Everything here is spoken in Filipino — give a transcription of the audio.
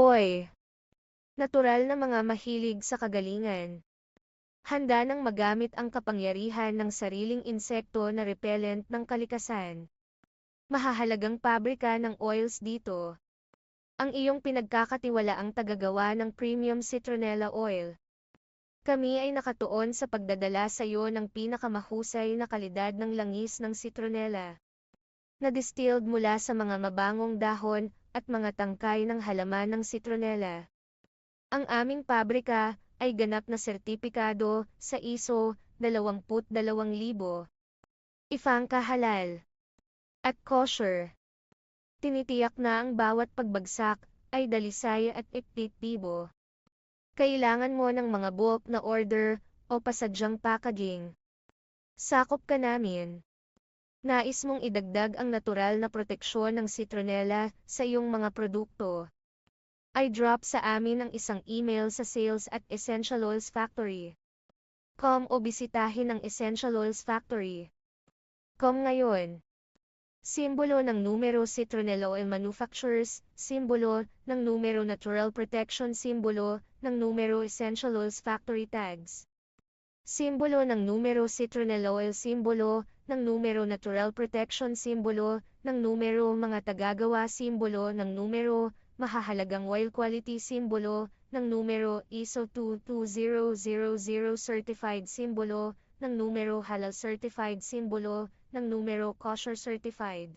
Hoy! Natural na mga mahilig sa kagalingan. Handa nang magamit ang kapangyarihan ng sariling insekto na repellent ng kalikasan. Mahahalagang pabrika ng oils dito. Ang iyong pinagkakatiwalaang tagagawa ng premium citronella oil. Kami ay nakatuon sa pagdadala sa iyo ng pinakamahusay na kalidad ng langis ng citronella. Na distilled mula sa mga mabangong dahon at mga tangkay ng halaman ng citronella. Ang aming pabrika ay ganap na sertipikado sa ISO 22000, Ifangka halal at kosher. Tinitiyak na ang bawat pagbagsak ay dalisay at epektibo. Kailangan mo ng mga bulk na order o pasadyang packaging. Sakop ka namin. Nais mong idagdag ang natural na proteksyon ng citronella sa iyong mga produkto. I drop sa amin ang isang email sa sales at Essential Oils Factory. Com o bisitahin ang Essential Oils Factory. Com ngayon. Simbolo ng numero Citronella Oil Manufacturers, simbolo ng numero Natural Protection, simbolo ng numero Essential Oils Factory Tags. Simbolo ng numero Citronella Oil, simbolo ng numero Natural Protection, simbolo ng numero mga tagagawa, simbolo ng numero mahahalagang oil quality, simbolo ng numero ISO 22000 certified, simbolo ng numero halal certified, simbolo ng numero kosher certified.